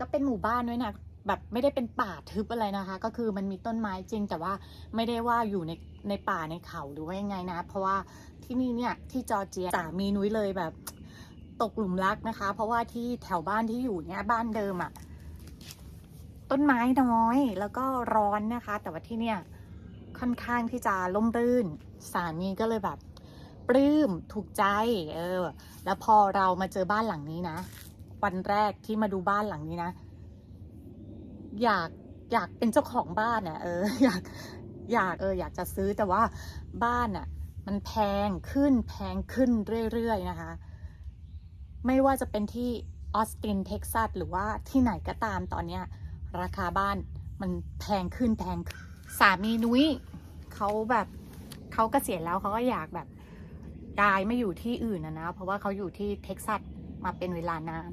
ก็เป็นหมู่บ้านด้วยนะแบบไม่ได้เป็นป่าทึบอะไรนะคะ ก็คือมันมีต้นไม้จริง แต่ว่าไม่ได้ว่าอยู่ในในป่าในเขาหรือว่ายังไงนะ เพราะว่าที่นี่เนี่ยที่จอร์เจียสามีนุ้ยเลยแบบตกหลุมรักนะคะ เพราะว่าที่แถวบ้านที่อยู่เนี่ยบ้านเดิมอะ่ะต้นไม้น้อยแล้วก็ร้อนนะคะ แต่ว่าที่เนี่ยค่อนข้างที่จะล่มรื่น สามีก็เลยแบบปลื้มถูกใจเออแล้วพอเรามาเจอบ้านหลังนี้นะ วันแรกที่มาดูบ้านหลังนี้นะ อยากอยากเป็นเจ้าของบ้านอะ่ะเอออยากอยากเอออยากจะซื้อแต่ว่าบ้านอะ มันแพงขึ้นแพงขึ้นเรื่อยๆนะคะ ไม่ว่าจะเป็นที่ออสตินเท็กซัสหรือว่าที่ไหนก็ตามตอนเนี้ย ราคาบ้านมันแพงขึ้นแพงขึ้นสามีนุ้ยเขาแบบเขาเกษียณแล้วเขาก็อยากแบบย้ายไม่อยู่ที่อื่นนะนะ เพราะว่าเขาอยู่ที่เท็กซัส มาเป็นเวลานาน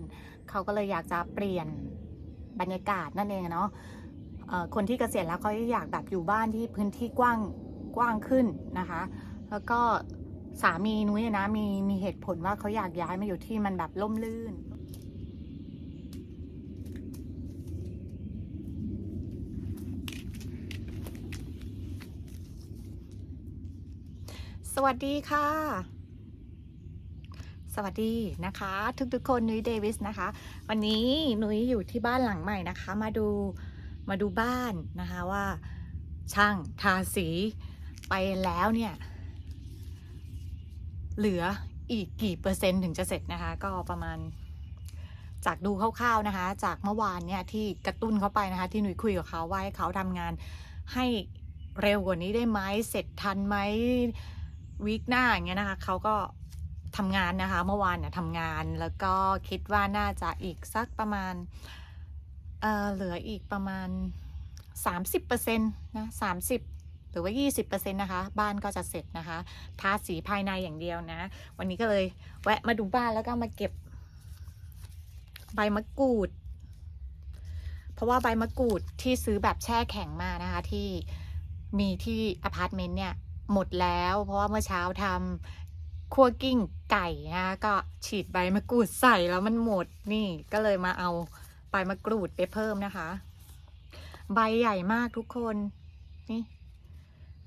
เขาก็เลยอยากจะเปลี่ยนบรรยากาศนั่นเองเนาะคนที่เกษียณแล้วเขาอยากแบบอยู่บ้านที่พื้นที่กว้างกว้างขึ้นนะคะ แล้วก็สามีนุ้ยนะมีมีเหตุผลว่าเขาอยากย้ายมาอยู่ที่มันแบบล่มลื่น สวัสดีค่ะ สวัสดีนะคะ ทุกๆคนนุ้ยเดวิสนะคะ วันนี้นุ้ยอยู่ที่บ้านหลังใหม่นะคะ มาดูมาดูบ้านนะคะว่า ช่างทาสีไปแล้วเนี่ย เหลืออีกกี่เปอร์เซ็นต์ถึงจะเสร็จนะคะ ก็ประมาณจากดูคร่าวๆนะคะ จากเมื่อวานเนี่ยที่กระตุ้นเขาไปนะคะ ที่หนุ่ยคุยกับเขาว่าให้เขาทำงานให้เร็วกว่านี้ได้ไหมเสร็จทันไหมวีคหน้าอย่างเงี้ยนะคะเขาก็ ทำงานนะคะ เมื่อวานเนี่ยทำงานแล้วก็คิดว่าน่าจะอีกสักประมาณเออเหลืออีกประมาณ 30%นะ30หรือว่า 20%นะคะ บ้านก็จะเสร็จนะคะ ทาสีภายในอย่างเดียวนะ วันนี้ก็เลยแวะมาดูบ้านแล้วก็มาเก็บ ใบมะกรูด เพราะว่าใบมะกรูดที่ซื้อแบบแช่แข็งมานะคะ ที่มีที่อพาร์ตเมนต์เนี่ย หมดแล้ว เพราะว่าเมื่อเช้าทำ คั่วกิ้งไก่นะคะก็ฉีดใบมะกรูดใส่แล้วมันหมดนี่ก็เลยมาเอาใบมะกรูดไปเพิ่มนะคะ ใบใหญ่มากทุกคนนี่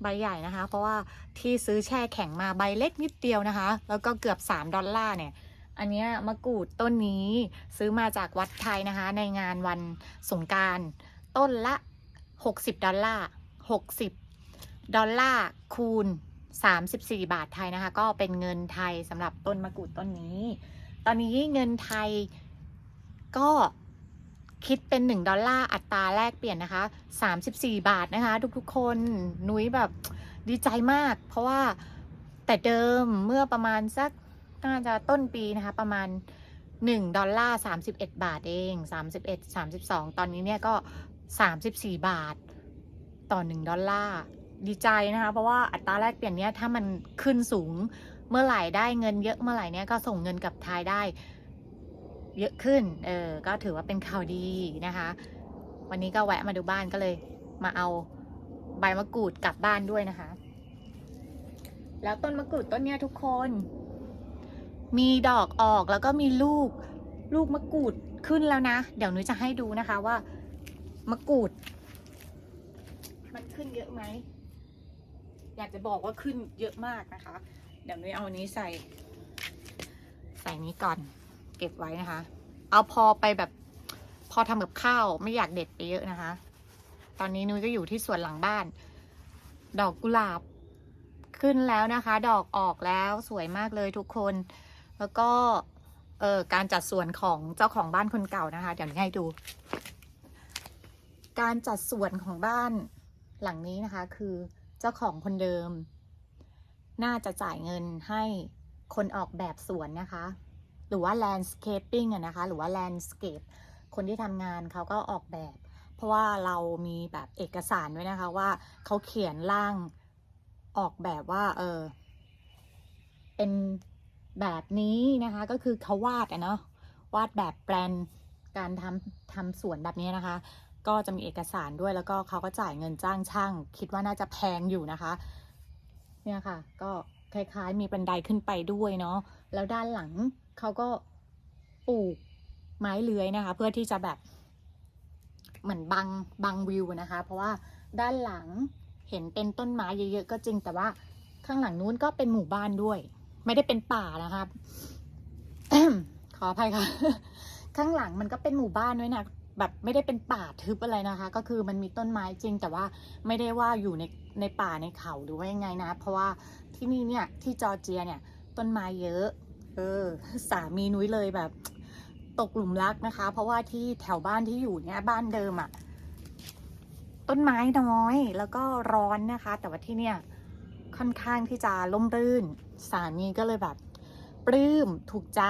ใบใหญ่นะคะ เพราะว่าที่ซื้อแช่แข็งมาใบเล็กนิดเดียวนะคะ แล้วก็เกือบ 3 ดอลลาร์เนี่ย อันเนี้ยมะกรูดต้นนี้ซื้อมาจากวัดไทยนะคะ ในงานวันสงการต้นละ 60 ดอลลาร์ 60 ดอลลาร์คูณ 34 บาทไทยนะคะ ก็เป็นเงินไทยสำหรับต้นมะกรูดต้นนี้ ตอนนี้เงินไทยก็คิดเป็น 1 ดอลลาร์อัตราแลกเปลี่ยนนะคะ 34 บาทนะคะ ทุกๆคนนุ้ยแบบดีใจมาก เพราะว่าแต่เดิมเมื่อประมาณสักน่าจะต้นปีนะคะ ประมาณ 1 ดอลลาร์31 บาทเอง 31 32 ตอนนี้เนี่ยก็ 34 บาท ต่อ 1 ดอลลาร์ ดีใจนะคะ เพราะว่าอัตราแลกเปลี่ยนเนี้ยถ้ามันขึ้นสูงเมื่อไหร่ได้เงินเยอะเมื่อไหร่เนี่ยก็ส่งเงินกลับไทยได้ เยอะขึ้น เออ ก็ถือว่าเป็นข่าวดีนะคะ วันนี้ก็แวะมาดูบ้านก็เลย มาเอาใบมะกรูดกลับบ้านด้วยนะคะ แล้วต้นมะกรูดต้นเนี้ยทุกคน มีดอกออกแล้วก็มีลูก ลูกมะกรูดขึ้นแล้วนะ เดี๋ยวหนูจะให้ดูนะคะว่ามะกรูด มันขึ้นเยอะไหม อยากจะบอกว่าขึ้นเยอะมากนะคะ เดี๋ยวหนูเอานี้ใส่ ใส่นี้ก่อน เก็บไว้นะคะ เอาพอไปแบบ พอทำกับข้าวไม่อยากเด็ดไปเยอะนะคะ ตอนนี้นุ้ยก็อยู่ที่สวนหลังบ้าน ดอกกุหลาบขึ้นแล้วนะคะ ดอกออกแล้วสวยมากเลยทุกคน แล้วก็เออการจัดสวนของเจ้าของบ้านคนเก่านะคะ เดี๋ยวให้ดู การจัดสวนของบ้านหลังนี้นะคะ คือ เจ้าของคนเดิม น่าจะจ่ายเงินให้คนออกแบบสวนนะคะ หรือว่า landscaping อะนะคะ หรือว่า landscape คนที่ทำงานเขาก็ออกแบบ เพราะว่าเรามีแบบเอกสารไว้นะคะว่าเขาเขียนร่างออกแบบว่า เออ เป็นแบบนี้นะคะ ก็คือเขาวาดอะเนาะวาดแบบแปลนการทำทำสวนแบบนี้นะคะ ก็จะมีเอกสารด้วยแล้วก็เขาก็จ่ายเงินจ้างช่าง คิดว่าน่าจะแพงอยู่นะคะ เนี่ยค่ะ ก็คล้ายๆ มีบันไดขึ้นไปด้วยเนาะแล้วด้านหลังเขาก็ปลูกไม้เลื้อยนะคะ เพื่อที่จะแบบ เหมือนบังบังวิวนะคะ เพราะว่าด้านหลังเห็นเป็นต้นไม้เยอะๆก็จริง แต่ว่าข้างหลังนู้นก็เป็นหมู่บ้านด้วย ไม่ได้เป็นป่านะครับขออภัยค่ะ ข้างหลังมันก็เป็นหมู่บ้านด้วยนะ แบบไม่ได้เป็นป่าทึบอะไรนะคะ ก็คือมันมีต้นไม้จริง แต่ว่าไม่ได้ว่าอยู่ในในป่าในเขาหรือว่ายังไงนะ เพราะว่าที่นี่เนี่ยที่จอร์เจียเนี่ยต้นไม้เยอะ เออสามีนุ้ยเลยแบบตกหลุมรักนะคะ เพราะว่าที่แถวบ้านที่อยู่เนี่ยบ้านเดิมอะ่ะต้นไม้น้อยแล้วก็ร้อนนะคะ แต่ว่าที่เนี่ยค่อนข้างที่จะล่มรื่น สามีก็เลยแบบ ปลื้มถูกใจ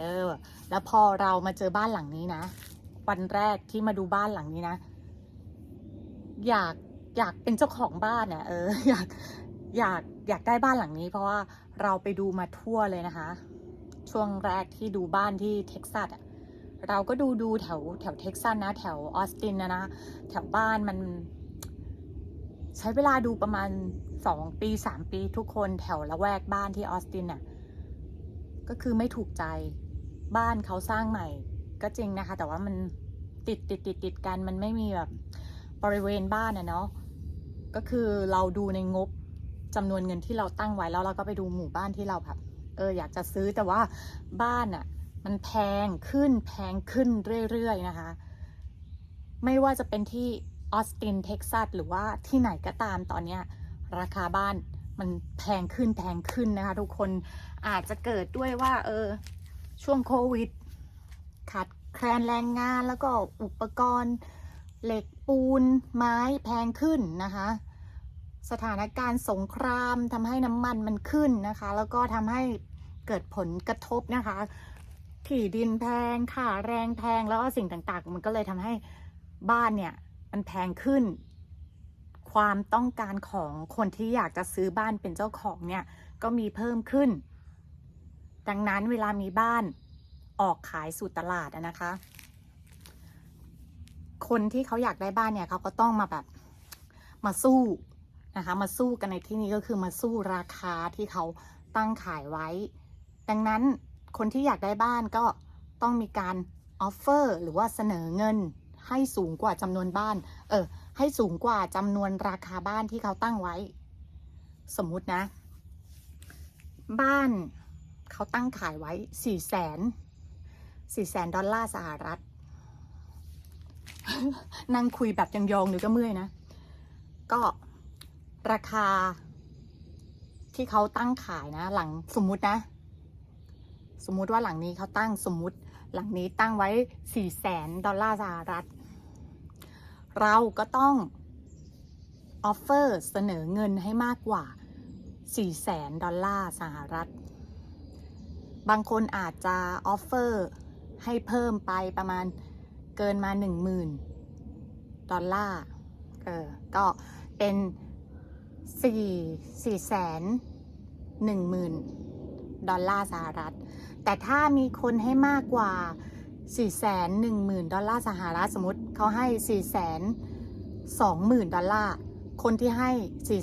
เออ แล้วพอเรามาเจอบ้านหลังนี้นะ วันแรกที่มาดูบ้านหลังนี้นะ อยากอยากเป็นเจ้าของบ้านอะเอออยากอยากอยากได้บ้านหลังนี้ เพราะว่าเราไปดูมาทั่วเลยนะคะ ช่วงแรกที่ดูบ้านที่เท็กซัสอะเราก็ดูดูแถวแถวเท็กซัสนะ แถวออสตินนะนะแถวบ้านมันใช้เวลาดูประมาณสองปีสามปีทุกคนแถวละแวกบ้านที่ออสตินน่ะก็คือไม่ถูกใจบ้านเขาสร้างใหม่ ก็จริงนะคะ แต่ว่ามันติดติดติดติดกันมันไม่มีแบบบริเวณบ้านอะเนาะก็คือเราดูในงบจำนวนเงินที่เราตั้งไว้แล้วเราก็ไปดูหมู่บ้านที่เราแบบเอออยากจะซื้อแต่ว่าบ้านอะมันแพงขึ้นแพงขึ้นเรื่อยๆนะคะ ไม่ว่าจะเป็นที่ออสตินเท็กซัสหรือว่าที่ไหนก็ตามตอนเนี้ยราคาบ้านมันแพงขึ้นแพงขึ้นนะคะ ทุกคนอาจจะเกิดด้วยว่า เออ ช่วงโควิด ขาดแคลนแรงงานแล้วก็อุปกรณ์ เหล็กปูน ไม้แพงขึ้นนะคะ สถานการณ์สงครามทำให้น้ำมันมันขึ้นนะคะ แล้วก็ทำให้เกิดผลกระทบนะคะที่ดินแพงค่าแรงแพงแล้วก็สิ่งต่างๆ มันก็เลยทำให้บ้านเนี่ยมันแพงขึ้น ความต้องการของคนที่อยากจะซื้อบ้านเป็นเจ้าของเนี่ยก็มีเพิ่มขึ้น ดังนั้นเวลามีบ้าน ออกขายสู่ตลาดนะคะ คนที่เขาอยากได้บ้านเนี่ยเขาก็ต้องมาแบบมาสู้นะคะ มาสู้กันในที่นี้ก็คือมาสู้ราคาที่เขาตั้งขายไว้ ดังนั้นคนที่อยากได้บ้านก็ต้องมีการออฟเฟอร์หรือว่าเสนอเงินให้สูงกว่าจำนวนบ้าน เออ ให้สูงกว่าจำนวนราคาบ้านที่เขาตั้งไว้ สมมุตินะ บ้านเขาตั้งขายไว้สี่แสน สี่แสนดอลลาร์สหรัฐ นั่งคุยแบบยองๆหรือก็เมื่อยนะ ก็ราคาที่เขาตั้งขายนะ หลังสมมุตินะ สมมุติว่าหลังนี้เขาตั้งสมมุติหลังนี้ตั้งไว้สี่แสนดอลลาร์สหรัฐ เราก็ต้องออฟเฟอร์เสนอเงินให้มากกว่าสี่แสนดอลลาร์สหรัฐ บางคนอาจจะออฟเฟอร์ ให้เพิ่มไปประมาณเกินมา 10,000 ดอลลาร์เออก็เป็น 4 4แสน10,000ดอลลาร์สหรัฐ แต่ถ้ามีคนให้มากกว่า 4 1 0 0 0 0 ดอลลาร์สหรัฐ สมมติเขาให้ 4 2 0 0 0 0 ดอลลาร์ คนที่ให้ 4 2 0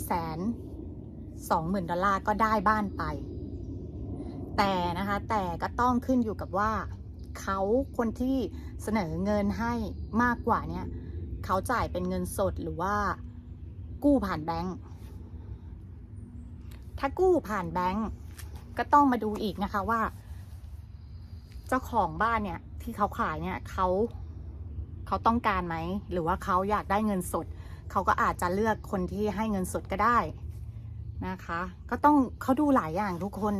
0 0ดอลลาร์ก็ได้บ้านไป แต่นะคะ แต่ก็ต้องขึ้นอยู่กับว่า เขาคนที่เสนอเงินให้มากกว่าเนี่ยเขาจ่ายเป็นเงินสดหรือว่ากู้ผ่านแบงก์ถ้ากู้ผ่านแบงก์ก็ต้องมาดูอีกนะคะว่า เจ้าของบ้านเนี่ยที่เขาขายเนี่ยเขาเขาต้องการไหม หรือว่าเขาอยากได้เงินสด เขาก็อาจจะเลือกคนที่ให้เงินสดก็ได้นะคะ ก็ต้องเขาดูหลายอย่างทุกคน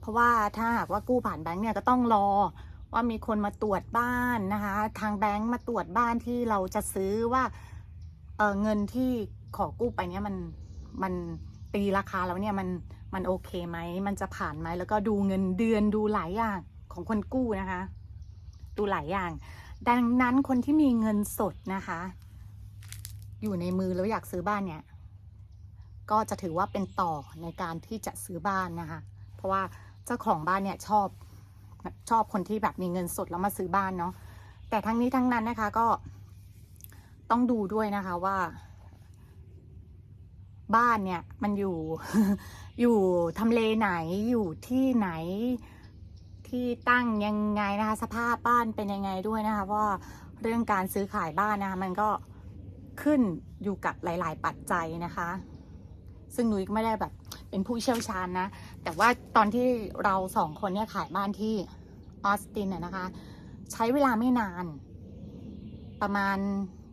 เพราะว่าถ้าหากว่ากู้ผ่านแบงก์เนี่ยก็ต้องรอ ว่ามีคนมาตรวจบ้านนะคะ ทางแบงก์มาตรวจบ้านที่เราจะซื้อว่าเเงินที่ขอกู้ไปเนี่ยมันมันตีราคาแล้วเนี่ยมันมันโอเคไหมมันจะผ่านไหมแล้วก็ดูเงินเดือนดูหลายอย่างของคนกู้นะคะ ดูหลายอย่าง ดังนั้นคนที่มีเงินสดนะคะ อยู่ในมือแล้วอยากซื้อบ้านเนี่ย ก็จะถือว่าเป็นต่อในการที่จะซื้อบ้านนะคะ เพราะว่าเจ้าของบ้านเนี่ยชอบ ชอบคนที่แบบมีเงินสดแล้วมาซื้อบ้านเนาะแต่ทั้งนี้ทั้งนั้นนะคะก็ต้องดูด้วยนะคะว่า บ้านเนี่ยมันอยู่อยู่ทำเลไหนอยู่ที่ไหนที่ตั้งยังไงนะคะ สภาพบ้านเป็นยังไงด้วยนะคะเพราะว่าเรื่องการซื้อขายบ้านนะคะมันก็ขึ้นอยู่กับหลาย ๆ ปัจจัยนะคะ ซึ่งนุ้ยก็ไม่ได้แบบ เป็นผู้เชี่ยวชาญนะ แต่ว่าตอนที่เราสองคนเนี่ยขายบ้านที่ออสตินน่ะนะคะ ใช้เวลาไม่นาน ประมาณ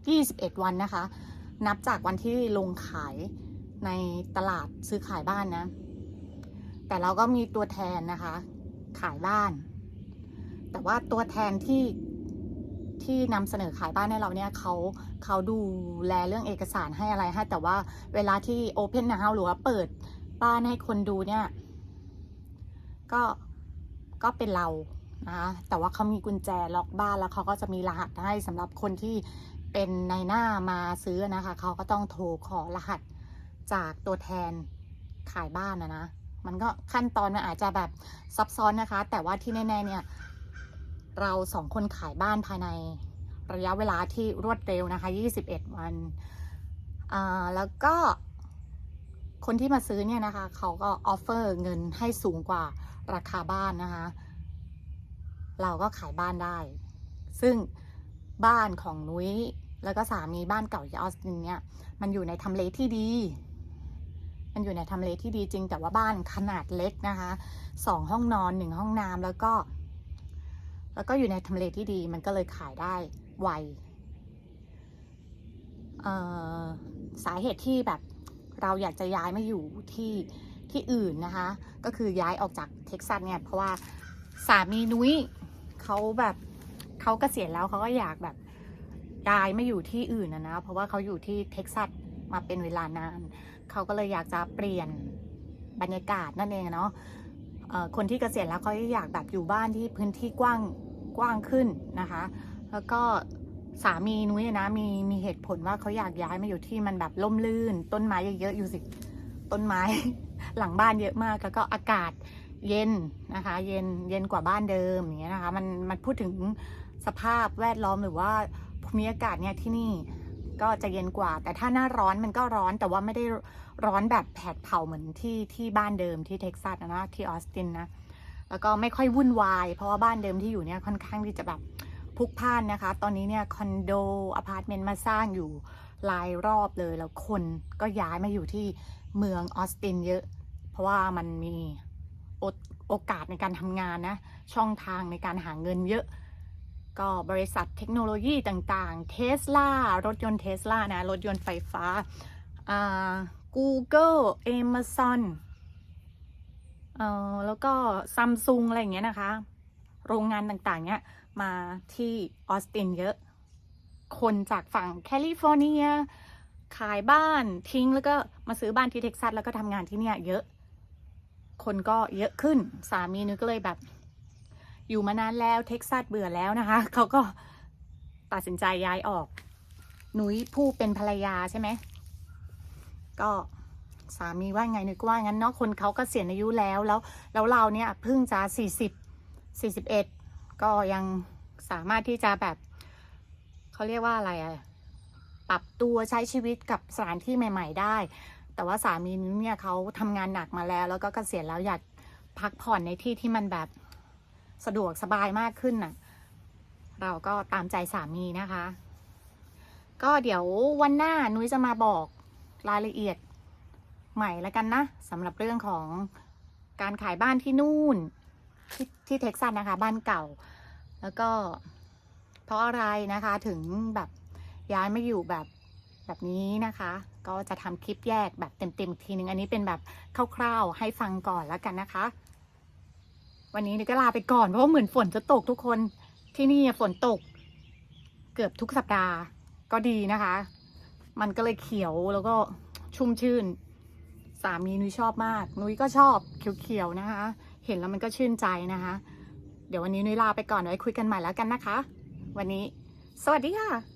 21 วันนะคะ นับจากวันที่ลงขายในตลาดซื้อขายบ้านนะ แต่เราก็มีตัวแทนนะคะ ขายบ้าน แต่ว่าตัวแทนที่ที่นำเสนอขายบ้านให้เราเนี่ยเขาเขาดูแลเรื่องเอกสารให้อะไรให้แต่ว่าเวลาที่ Open House หรือว่าเปิด บ้านให้คนดูเนี่ย ก็ก็เป็นเรานะแต่ว่าเขามีกุญแจล็อกบ้านแล้วเขาก็จะมีรหัสให้สำหรับคนที่เป็นในหน้ามาซื้อนะคะเขาก็ต้องโทรขอรหัสจากตัวแทนขายบ้านนะนะมันก็ขั้นตอนมันอาจจะแบบซับซ้อนนะคะ แต่ว่าที่แน่ๆเนี่ย เราสองคนขายบ้านภายในระยะเวลาที่รวดเร็วนะคะ 21 วันอ่าแล้วก็ คนที่มาซื้อเนี่ยนะคะ เขาก็ออฟเฟอร์เงินให้สูงกว่าราคาบ้านนะคะ เราก็ขายบ้านได้ ซึ่งบ้านของนุ้ยแล้วก็สามีบ้านเก่าที่ออสตินเนี่ย มันอยู่ในทำเลที่ดี มันอยู่ในทำเลที่ดีจริง แต่ว่าบ้านขนาดเล็กนะคะสองห้องนอนหนึ่งห้องน้ำแล้วก็ แล้วก็อยู่ในทำเลที่ดี มันก็เลยขายได้ไวสาเหตุที่แบบ เราอยากจะย้ายมาอยู่ที่ที่อื่นนะคะ ก็คือย้ายออกจากเท็กซัสเนี่ยเพราะว่าสามีนุ้ยเขาแบบเขาเกษียณแล้วเขาก็อยากแบบย้ายมาอยู่ที่อื่นนะนะเพราะว่าเขาอยู่ที่เท็กซัสมาเป็นเวลานานเขาก็เลยอยากจะเปลี่ยนบรรยากาศนั่นเองเนาะคนที่เกษียณแล้วเขาอยากแบบอยู่บ้านที่พื้นที่กว้างกว้างขึ้นนะคะ แล้วก็ สามีนุ้ยนะมีมีเหตุผลว่าเขาอยากย้ายมาอยู่ที่มันแบบล่มลื่น ต้นไม้เยอะๆอยู่สิ ต้นไม้ หลังบ้านเยอะมากแล้วก็อากาศเย็นนะคะ เย็นเย็นกว่าบ้านเดิมอย่างเงี้ยนะคะ มันมันพูดถึงสภาพแวดล้อมหรือว่าภูมิอากาศเนี่ยที่นี่ก็จะเย็นกว่า แต่ถ้าหน้าร้อนมันก็ร้อนแต่ว่าไม่ได้ร้อนแบบแผดเผาเหมือนที่ที่บ้านเดิมที่เท็กซัสนะที่ออสตินนะแล้วก็ไม่ค่อยวุ่นวาย เพราะว่าบ้านเดิมที่อยู่เนี่ยค่อนข้างที่จะแบบ พุกพ่านนะคะ ตอนนี้เนี่ยคอนโดอพาร์ตเมนต์มาสร้างอยู่หลายรอบเลย แล้วคนก็ย้ายมาอยู่ที่เมืองออสตินเยอะ เพราะว่ามันมีโอโอกาสในการทำงานนะ ช่องทางในการหาเงินเยอะ ก็บริษัทเทคโนโลยีต่างๆเทสลารถยนต์เทสลานะ รถยนต์ไฟฟ้าอ่า Google Amazon เอ่อแล้วก็ซัมซุงอะไรอย่างเงี้ยนะคะ โรงงานต่างๆเนี้ย มาที่ออสตินเยอะ คนจากฝั่งแคลิฟอร์เนีย ขายบ้านทิ้งแล้วก็มาซื้อบ้านที่เท็กซัสแล้วก็ทำงานที่เนี่ยเยอะ คนก็เยอะขึ้น สามีนึกก็เลยแบบ อยู่มานานแล้วเท็กซัสเบื่อแล้วนะคะ เขาก็ตัดสินใจย้ายออก หนุยผู้เป็นภรรยาใช่ไหม ก็สามีว่าไงนึกว่างั้นเนาะคนเขาก็เสียอายุแล้วแล้วแล้วเราเนี่ยเพิ่งจะสี่สิบสี่สิบเอ็ด ก็ยังสามารถที่จะแบบเขาเรียกว่าอะไรอะปรับตัวใช้ชีวิตกับสถานที่ใหม่ ๆ ได้ แต่ว่าสามีเนี่ยเขาทำงานหนักมาแล้ว แล้วก็เกษียณแล้วอยากพักผ่อนในที่ที่มันแบบสะดวกสบายมากขึ้นน่ะ เราก็ตามใจสามีนะคะ ก็เดี๋ยววันหน้านุ้ยจะมาบอกรายละเอียดใหม่แล้วกันนะสำหรับเรื่องของการขายบ้านที่นู่น ที่ที่เท็กซัสนะคะ บ้านเก่า แล้วก็เพราะอะไรนะคะถึงแบบย้ายมาอยู่แบบแบบนี้นะคะ ก็จะทำคลิปแยกแบบเต็มๆอีกทีนึง อันนี้เป็นแบบคร่าวๆให้ฟังก่อนแล้วกันนะคะ วันนี้นี่ก็ลาไปก่อนเพราะว่าเหมือนฝนจะตกทุกคนที่นี่ฝนตก เกือบทุกสัปดาห์ก็ดีนะคะ มันก็เลยเขียวแล้วก็ชุ่มชื่น สามีนุ้ยชอบมาก นุ้ยก็ชอบเขียวๆนะคะ เห็นแล้วมันก็ชื่นใจนะคะ เดี๋ยววันนี้นุ้ยลาไปก่อนไว้คุยกันใหม่แล้วกันนะคะ วันนี้ สวัสดีค่ะ